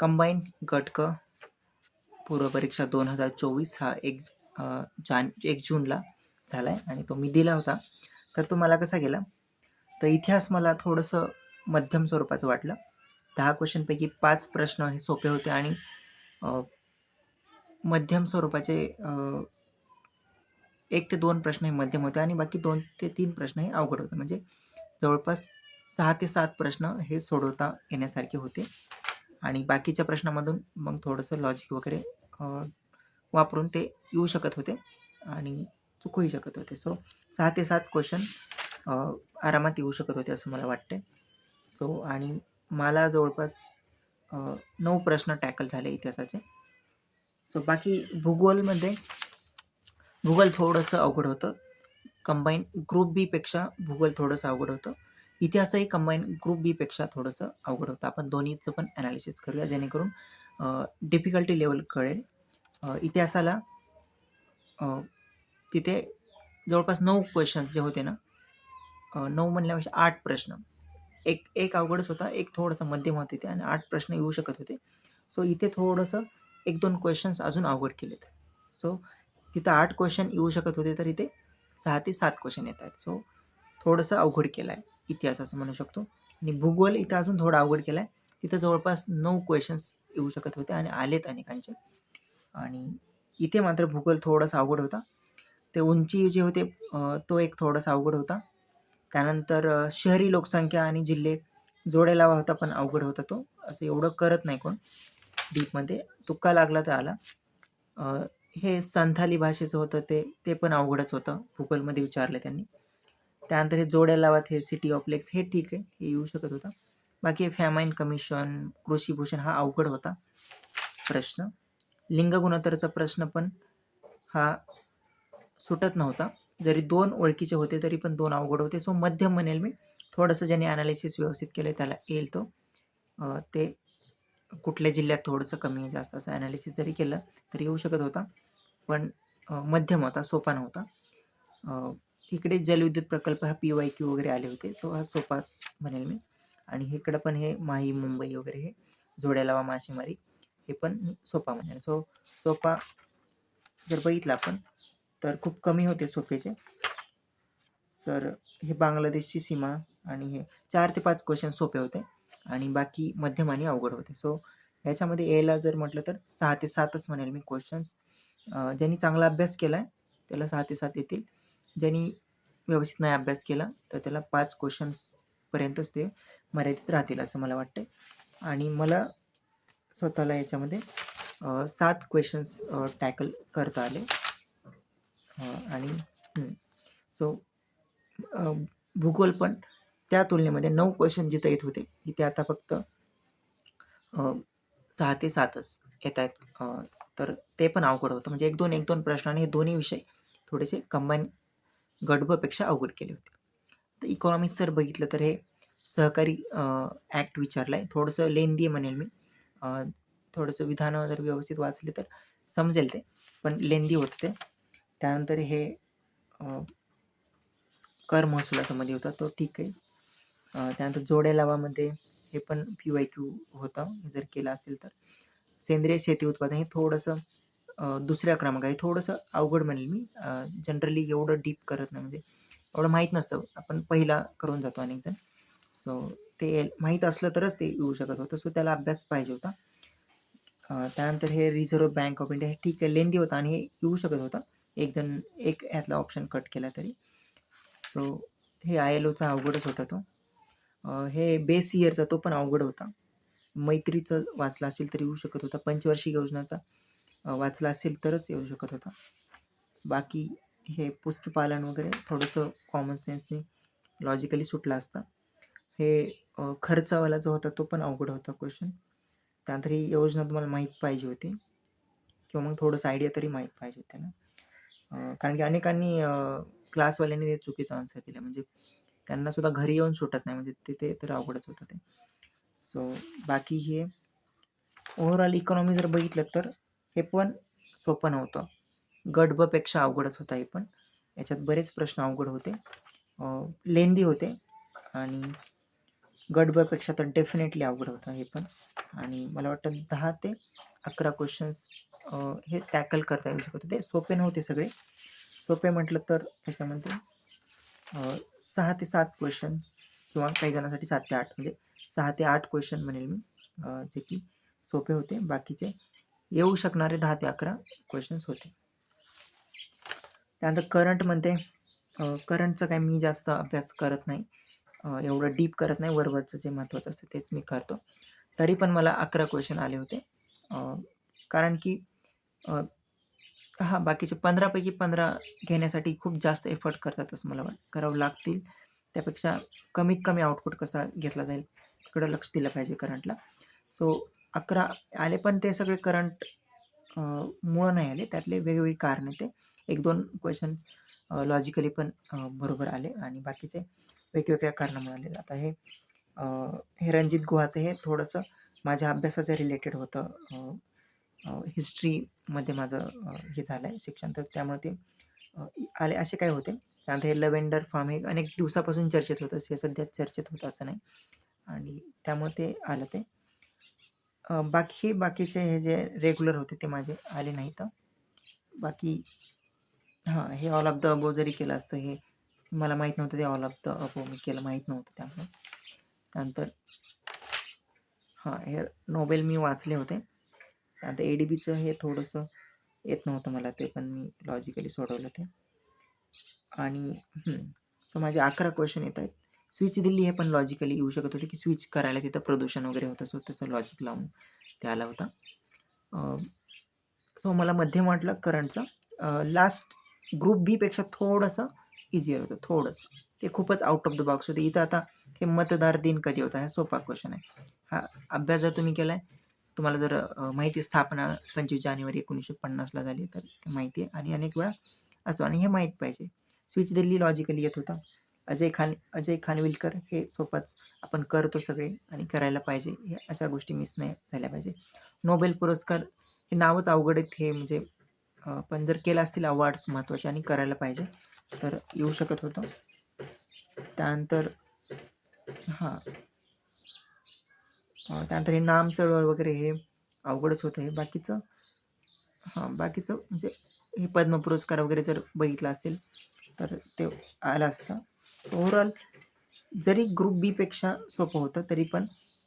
Combine गट क पूर्व परीक्षा दोन हजार चोवीस हा एक जान एक जूनला झाला आहे आणि तो मी दिला होता. तर तो मला कसा गेला? तर इतिहास मला थोडंसं मध्यम स्वरूपाचं वाटलं. दहा क्वेश्चनपैकी पाच प्रश्न हे सोपे होते आणि मध्यम स्वरूपाचे एक ते दोन प्रश्न हे मध्यम होते आणि बाकी दोन ते तीन प्रश्न हे अवघड होते. म्हणजे जवळपास सहा ते सात प्रश्न हे सोडवता येण्यासारखे होते. आणि बाकीच्या प्रश्नामधून मग थोडंसं लॉजिक वगैरे वापरून ते येऊ शकत होते आणि चुकूही शकत होते. सो सहा ते सात क्वेश्चन आरामात येऊ शकत होते असं मला वाटते सो आणि मला जवळपास नऊ प्रश्न टॅकल झाले इतिहासाचे. सो बाकी भूगोलमध्ये भूगोल थोडंसं अवघड होतं. कंबाईन ग्रुप बीपेक्षा भूगोल थोडंसं अवघड होतं. इतिहासही कंबाईन ग्रुप बीपेक्षा थोडंसं अवघड होतं. आपण दोन्हीचं पण ॲनालिसिस करूया जेणेकरून डिफिकल्टी लेवल कळेल. इतिहासाला तिथे जवळपास नऊ क्वेश्चन्स जे होते ना नऊ म्हणल्यापेक्षा आठ प्रश्न. एक एक अवघडच होता एक थोडंसं मध्यम होते ते आणि आठ प्रश्न येऊ शकत होते. सो इथे थोडंसं एक दोन क्वेश्चन्स अजून अवघड केलेत. सो तिथं आठ क्वेश्चन येऊ शकत होते तर इथे सहा ते सात क्वेश्चन येत आहेत. सो थोडंसं अवघड केलं आहे इतिहास असं म्हणू शकतो. आणि भूगोल इथं अजून थोडा अवघड केला आहे तिथं जवळपास नऊ क्वेश्चन्स येऊ शकत होते आणि आलेत अनेकांचे. आणि इथे मात्र भूगोल थोडासा अवघड होता. ते उंची जे होते तो एक थोडासा अवघड होता. त्यानंतर शहरी लोकसंख्या आणि जिल्हे जोड्या लावा होता पण अवघड होता तो. असं एवढं करत नाही कोण. डीपमध्ये तुक्का लागला तर आला. हे संथाली भाषेचं होतं ते ते पण अवघडच होतं. भूगोलमध्ये विचारलं त्यांनी. त्यानंतर हे जोड्या लावात हे सिटी ऑप्लेक्स हे ठीक आहे हे येऊ शकत होता. बाकी फॅमाईन कमिशन कृषीभूषण हा अवघड होता. प्रश्न. लिंग गुणोत्तरचा प्रश्न पण हा सुटत नव्हता. जरी दोन ओळखीचे होते तरी पण दोन अवघड होते. सो मध्यम म्हणेल मी. थोडंसं ज्याने ॲनालिसिस व्यवस्थित केलं त्याला येईल तो. ते कुठल्या जिल्ह्यात थोडंसं कमी जास्त असं ॲनालिसिस जरी केलं तरी येऊ शकत होता. पण मध्यम होता सोपा नव्हता. इकडे जलविद्युत प्रकल्प हा पी वाय क्यू वगैरे आले होते. तो हा सोपाच म्हणेल मी. आणि इकडं पण हे माही मुंबई वगैरे हे जोड्या लावा मासेमारी हे पण सोपा म्हणेल. सो सोपा जर बघितला आपण तर खूप कमी होते सोपेचे. सर हे बांगलादेशची सीमा आणि हे चार ते पाच क्वेश्चन सोपे होते आणि बाकी मध्यम आणि अवघड होते. सो ह्याच्यामध्ये यायला जर म्हटलं तर सहा ते सातच म्हणेल मी क्वेश्चन्स ज्यांनी चांगला अभ्यास केला आहे त्याला सहा ते सात येतील. ज्यांनी व्यवस्थित नाही अभ्यास केला तर त्याला पाच क्वेश्चन्सपर्यंतच ते मर्यादित राहतील असं मला वाटते आणि मला स्वतःला याच्यामध्ये सात क्वेश्चन्स टॅकल करता आले. आणि सो भूगोल पण त्या तुलनेमध्ये नऊ क्वेश्चन जिथं येत होते तिथे आता फक्त सहा ते सातच येत आहेत. तर ते पण अवघड होतं. म्हणजे एक दोन एक दोन प्रश्न आणि हे दोन्ही विषय थोडेसे कंबाईन गडबपेक्षा अवघड केले होते. तर इकॉनॉमिक्स जर बघितलं तर हे सहकारी ॲक्ट विचारलं आहे थोडंसं लेंदी म्हणेल मी. थोडंसं विधानं जर व्यवस्थित वाचले तर समजेल ते पण लेंदी होतं ते. त्यानंतर हे कर महसुलासंबंधी होता तो ठीक आहे. त्यानंतर जोड्या लावामध्ये हे पण पी वाय क्यू होतं. जर केलं असेल तर. सेंद्रिय शेती उत्पादन हे थोडंसं दुसऱ्या क्रमांक आहे थोडंसं अवघड म्हणेल मी. जनरली एवढं डीप करत नाही. म्हणजे एवढं माहीत नसतं. आपण पहिला करून जातो अनेक जण. सो ते माहीत असलं तरच ते येऊ शकत होतं. सो त्याला अभ्यास पाहिजे होता. त्यानंतर हे रिझर्व्ह बँक ऑफ इंडिया हे ठीक आहे. लेंदी होता आणि हे येऊ शकत होतं. एक जण एक ह्यातला ऑप्शन कट केला तरी. सो हे आय एल ओचा अवघडच होता तो. हे बेस इयरचा तो पण अवघड होता. मैत्रीचं वाचला असेल तर येऊ शकत होता. पंचवार्षिक योजनाचा. वाचला असेल तरच येऊ शकत होता. बाकी हे पुस्तपालन वगैरे थोडंसं कॉमन सेन्सने लॉजिकली सुटला असता. हे खर्चवाला खर्चावाला जो होता तो पण अवघड होता क्वेश्चन त्यानंतर ही योजना तुम्हाला माहीत पाहिजे होती. किंवा मग थोडंसं आयडिया तरी माहीत पाहिजे होते ना. कारण की अनेकांनी क्लासवाल्यांनी ते चुकीचा आन्सर दिला. म्हणजे त्यांना सुद्धा घरी येऊन सुटत नाही. म्हणजे ते ते तर अवघडच होतं ते. सो बाकी हे ओव्हरऑल इकॉनॉमी जर बघितलं तर हे पण सोपं नव्हतं. गट ब पेक्षा अवघडच होता हे पण. याच्यात बरेच प्रश्न अवघड होते. लेंदी होते आणि गट ब पेक्षा तर डेफिनेटली अवघड होतं हे पण. आणि मला वाटतं दहा ते अकरा क्वेश्चन्स हे टॅकल करता येऊ शकत होते. सोपे नव्हते सगळे. सोपे म्हटलं तर ह्याच्यामध्ये सहा ते सात क्वेश्चन किंवा काही जणांसाठी सात ते आठ. म्हणजे सहा ते आठ क्वेश्चन म्हणेल मी जे की सोपे होते. बाकीचे येऊ शकणारे दहा ते अकरा क्वेश्चन्स होते. त्यानंतर करंटमध्ये करंटचा काय मी जास्त अभ्यास करत नाही. एवढं डीप करत नाही. वरवरचं जे महत्त्वाचं असतं तेच मी करतो. तरी पण मला अकरा क्वेश्चन आले होते. कारण की हा बाकीचे पंधरापैकी पंधरा घेण्यासाठी खूप जास्त एफर्ट करतात असं मला करावं लागतील. त्यापेक्षा कमीत कमी आउटपुट कसा घेतला जाईल? तिकडं लक्ष दिलं पाहिजे करंटला सो अकरा आले पण ते सगळे करंट मुळं नाही आले. त्यातले वेगवेगळी कारण ते. एक दोन क्वेश्चन लॉजिकली पण बरोबर आले आणि बाकीचे वेगवेगळ्या कारणामुळे आले. आता हे हे रणजित गुहाचं हे थोडंसं माझ्या अभ्यासाच्या रिलेटेड होतं. हिस्ट्रीमध्ये माझं हे झालं आहे शिक्षण. तर त्यामुळे ते आले असे काय होते. त्यानंतर हे लव्हेंडर फार्म हे अनेक दिवसापासून चर्चेत होतं. हे सध्या चर्चेत होतं असं नाही. आणि त्यामुळे ते आलं ते. बाकी बाकीचे हे जे रेग्युलर होते ते माझे आले नाहीत. बाकी हां हे ऑल ऑफ द अबो जरी केलं असतं हे मला माहीत नव्हतं ते ऑल ऑफ द अबो मी केलं माहीत नव्हतं त्यामुळे. त्यानंतर हां हे नोबेल मी वाचले होते. त्यानंतर ए डी बीचं हे थोडंसं येत नव्हतं मला ते पण मी लॉजिकली सोडवलं ते. आणि सो माझे अकरा क्वेश्चन येत आहेत. स्विच दिल्ली हे पण लॉजिकली येऊ शकत होते की स्विच करायला तिथं प्रदूषण वगैरे होतं सो तसं लॉजिक लावून ते आला होता. सो मला मध्यम वाटलं करंटचा लास्ट ग्रुप बीपेक्षा थोडंसं इझियर होतं थोडंसं. ते खूपच आउट ऑफ द बॉक्स होते. इथं आता हे मतदार दिन कधी होता हा सोपा क्वेश्चन आहे. हा अभ्यास जर तुम्ही केला आहे तुम्हाला जर माहिती स्थापना पंचवीस जानेवारी एकोणीसशे पन्नासला झाली तर ते माहिती आहे. आणि अनेक वेळा असतो. आणि हे माहीत पाहिजे. स्विच दिल्ली लॉजिकली येत होता. अजय खान अजय खानविलकर हे सोपाच आपण करतो सगळे आणि करायला पाहिजे. हे अशा गोष्टी मिस नाही झाल्या पाहिजे. नोबेल पुरस्कार हे नावच अवघड आहेत हे म्हणजे पण जर केलं असतील अवॉर्ड्स महत्त्वाचे आणि करायला पाहिजे तर येऊ शकत होतं. त्यानंतर हां. त्यानंतर हे नाम चळवळ वगैरे हे अवघडच होतं हे. बाकीचं हां बाकीचं म्हणजे हे पद्म पुरस्कार वगैरे जर बघितलं असेल तर ते आलं असतं. ओव्हरऑल जरी ग्रुप बीपेक्षा सोपं होतं तरी पण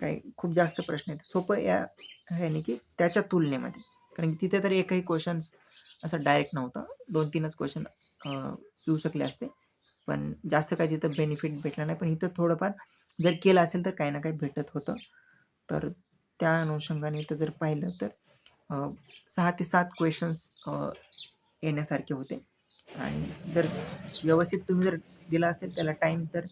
काही खूप जास्त प्रश्न आहेत. सोपं या ह्याने की त्याच्या तुलनेमध्ये. कारण की तिथे तर एकही क्वेश्चन्स असा डायरेक्ट नव्हता. दोन तीनच क्वेश्चन येऊ शकले असते. पण जास्त काही तिथं बेनिफिट भेटलं नाही. पण इथं थोडंफार जर केलं असेल तर काही ना काही भेटत होतं. तर त्या अनुषंगाने इथं जर पाहिलं तर सहा ते सात क्वेश्चन्स येण्यासारखे होते. आणि जर व्यवस्थित तुम्ही जर दिला असेल त्याला टाईम तर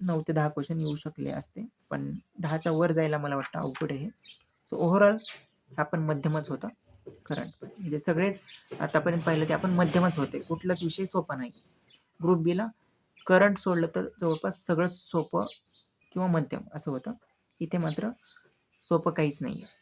नऊ ते दहा क्वेश्चन येऊ शकले असते. पण दहाच्या वर जायला मला वाटतं अवघड आहे. सो ओव्हरऑल हा पण मध्यमच होता. करंट म्हणजे सगळेच आतापर्यंत पाहिलं ते आपण मध्यमच होते. कुठलाच विषय सोपा नाही. ग्रुप बीला करंट सोडलं तर जवळपास सगळंच सोपं किंवा मध्यम असं होतं. इथे मात्र सोपं काहीच नाही आहे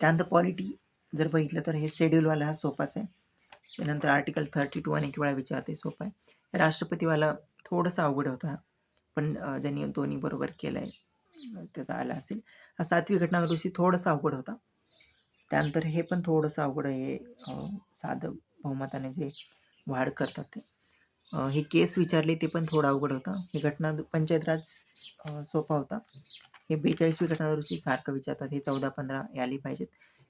त्यानंतर पॉलिटी जर बघितलं तर हे शेड्यूलवाला हा सोपाच आहे. त्यानंतर आर्टिकल थर्टी टू अनेक वेळा विचारते सोपा आहे. राष्ट्रपतीवाला थोडंसं अवघड होता पण ज्यांनी दोन्ही बरोबर केलं आहे त्याचा आला असेल. हा सातवी घटना दुरुस्ती थोडंसं अवघड होता. त्यानंतर हे पण थोडंसं अवघड हे साधं बहुमताने जे वाढ करतात ते. हे केस विचारले ते पण थोडं अवघड होतं. हे घटना पंचायत राज सोपा होता. हे बेचाळीसवी घटना दुरुस्ती सारखं विचारतात हे चौदा पंधरा आली पाहिजेत.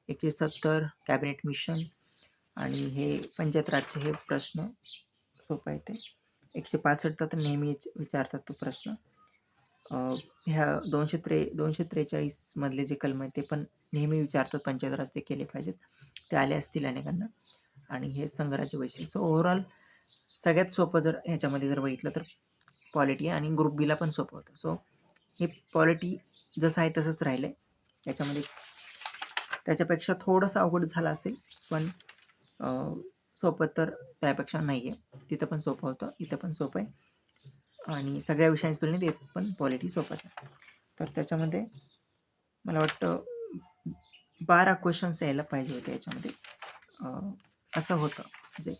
एकशे सत्तर कॅबिनेट मिशन आणि हे पंचायतराजचे हे प्रश्न सोपं आहे ते. एकशे पासष्टचा तर नेहमीच विचारतात तो प्रश्न. ह्या दोनशे त्रे दोनशे त्रेचाळीसमधले जे कलम आहेत ते पण नेहमी विचारतात पंचायतराज ते केले पाहिजेत. ते आले असतील अनेकांना. आणि हे संघराचे वैशिष्ट्य. सो ओव्हरऑल सगळ्यात सोपं जर ह्याच्यामध्ये जर बघितलं तर पॉलिटी आणि ग्रुप बीला पण सोपं होतं. सो हे पॉलिटी जसं आहे तसंच राहिलं आहे त्याच्यामध्ये त्याच्यापेक्षा थोडंसं अवघड झालं असेल पण सोपं तर त्यापेक्षा नाही आहे तिथं पण सोपं होतं इथं पण सोपं आहे. आणि सगळ्या विषयांच्या तुलनेत येत पण क्वालिटी सोपंच आहे. तर त्याच्यामध्ये मला वाटतं बारा क्वेश्चन्स यायला पाहिजे होते याच्यामध्ये. असं होतं. म्हणजे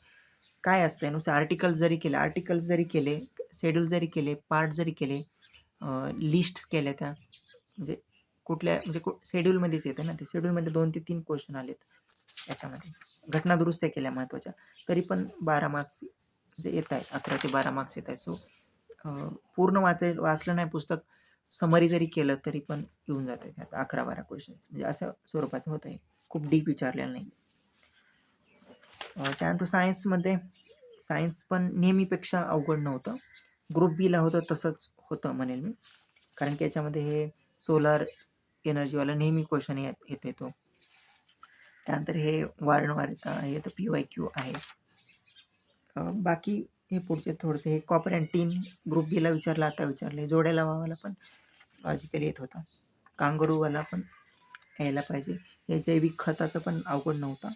काय असतं नुसतं आर्टिकल्स जरी केले आर्टिकल्स जरी केले शेड्यूल जरी केले पार्ट जरी केले लिस्ट केल्या त्या. म्हणजे कुठल्या म्हणजे शेड्यूलमध्येच येते ना ते शेड्यूलमध्ये दोन ते तीन क्वेश्चन आलेत याच्यामध्ये. घटना दुरुस्त्या केल्या महत्त्वाच्या. तरी पण बारा मार्क्स म्हणजे येत आहेत अकरा ते बारा मार्क्स येत आहेत. सो पूर्ण वाचाय वाचलं नाही पुस्तक समरी जरी केलं तरी पण येऊन जाते त्यात अकरा बारा क्वेश्चन्स म्हणजे असं स्वरूपाचं होतं आहे खूप डीप विचारलेलं नाही त्यानंतर सायन्समध्ये सायन्स पण नेहमीपेक्षा अवघड नव्हतं. ग्रुप बीला होतं तसंच होतं म्हणेल मी. कारण की याच्यामध्ये हे सोलार एनर्जीवाला नेहमी क्वेश्चन येत येतो त्यानंतर हे वारंवार येत हे तर पी वाय क्यू आहे. बाकी हे पुढचे थोडेसे हे कॉपर अँड टीन ग्रुप बीला विचारलं आता विचारले जोड्या लावावाला पण लॉजिकली येत होता. कांगरूवाला पण यायला पाहिजे. हे जैविक खताचं पण अवघड नव्हता.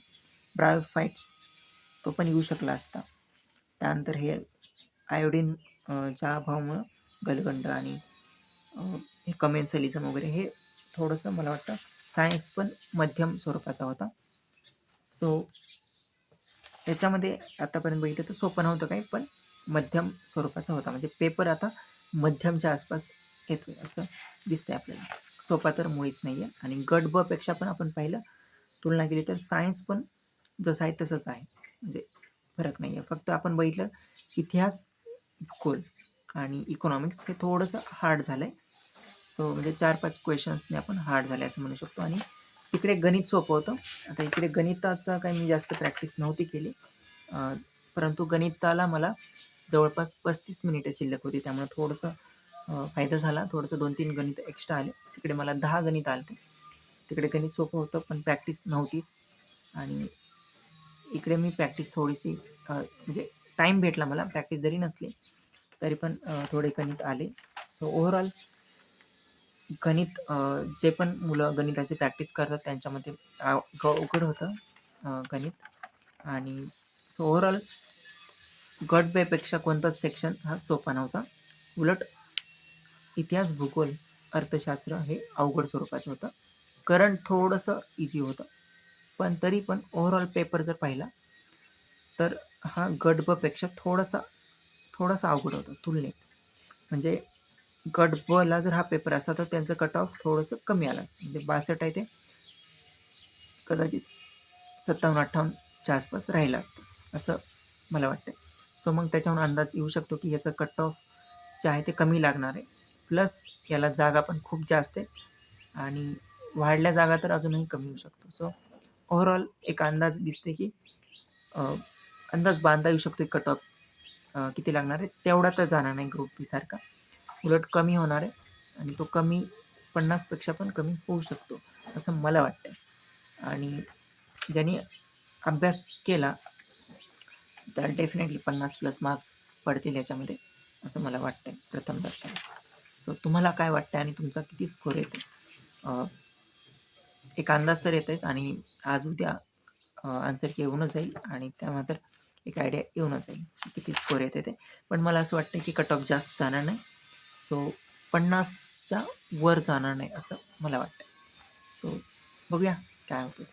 ब्रायोफाईट्स तो पण येऊ शकला असता. त्यानंतर हे आयोडीन च्या अभावामुळं गलगंड आणि हे कमेन्सलिझम वगैरे हे थोडंसं मला वाटतं सायन्स पण मध्यम स्वरूपाचा होता. सो त्याच्यामध्ये आतापर्यंत बघितलं तर सोपं नव्हतं काही पण मध्यम स्वरूपाचा होता. म्हणजे पेपर आता मध्यमच्या आसपास येतोय असं दिसतंय आपल्याला. सोपा तर मुळीच नाही आहे आणि गट ब पेक्षा पण आपण पाहिलं तुलना केली तर सायन्स पण जसं आहे तसंच आहे. म्हणजे फरक नाही आहे फक्त आपण बघितलं इतिहास भूगोल आणि इकॉनॉमिक्स हे थोडंसं हार्ड झालं आहे सो म्हणजे चार पाच क्वेश्चन्सने आपण हार्ड झाले असं म्हणू शकतो. आणि इकडे गणित सोपं होतं. आता इकडे गणिताचं काही मी जास्त प्रॅक्टिस नव्हती केली. परंतु गणिताला मला जवळपास पस्तीस मिनिटं शिल्लक होती. त्यामुळे थोडंसं फायदा झाला. थोडंसं दोन तीन गणित एक्स्ट्रा आले. तिकडे मला दहा गणित आले तिकडे गणित सोपं होतं पण प्रॅक्टिस नव्हतीच आणि इकडे मी प्रॅक्टिस थोडीशी म्हणजे टाईम भेटला मला. प्रॅक्टिस जरी नसली तरी पण थोडे गणित आले. सो ओव्हरऑल गणित जे पण मुलं गणिताची प्रॅक्टिस करतात त्यांच्यामध्ये अवघड होतं गणित. आणि सो ओव्हरऑल गट बेपेक्षा कोणताच सेक्शन हा सोपा नव्हता. उलट इतिहास भूगोल अर्थशास्त्र हे अवघड स्वरूपाचं होतं. करंट थोडंसं इझी होतं. पण तरी पण ओव्हरऑल पेपर जर पाहिला तर हा गट बपेक्षा थोडासा थोडासा अवघड होता तुलनेत. म्हणजे गट ब ला जर हा पेपर असता तर त्यांचं कट ऑफ थोडंसं कमी आलं असतं. म्हणजे बासष्ट आहे ते. कदाचित सत्तावन्न अठ्ठावन्नच्या आसपास राहिलं असतं असं मला वाटतं सो मग त्याच्याहून अंदाज येऊ शकतो की याचं कट ऑफ जे आहे ते कमी लागणार आहे. प्लस याला जागा पण खूप जास्त आहे आणि वाढल्या जागा तर अजूनही कमी होऊ शकतो. सो ओव्हरऑल एक अंदाज दिसते की अंदाज बांधता येऊ शकतो कट ऑफ किती लागणार आहे. तेवढा तर जाणार नाही ग्रुप बी सारखा. उलट कमी होणार आहे आणि तो कमी पन्नासपेक्षा पण कमी होऊ शकतो असं मला वाटतं आणि ज्यांनी अभ्यास केला तर डेफिनेटली पन्नास प्लस मार्क्स पडतील याच्यामध्ये असं मला वाटतं प्रथम दर्शन. सो तुम्हाला काय वाटतं आणि तुमचा किती स्कोर येतो एक अंदाज तर येतेच आणि आज उद्या आन्सर येऊनच जाईल आणि त्यानंतर एक आयडिया येऊनच जाईल किती स्कोर येते ते. पण मला असं वाटतं की कट ऑफ जास्त जाणार नाही. सो पन्नासच्या वर जाणार नाही असं मला वाटतं सो बघूया काय होतं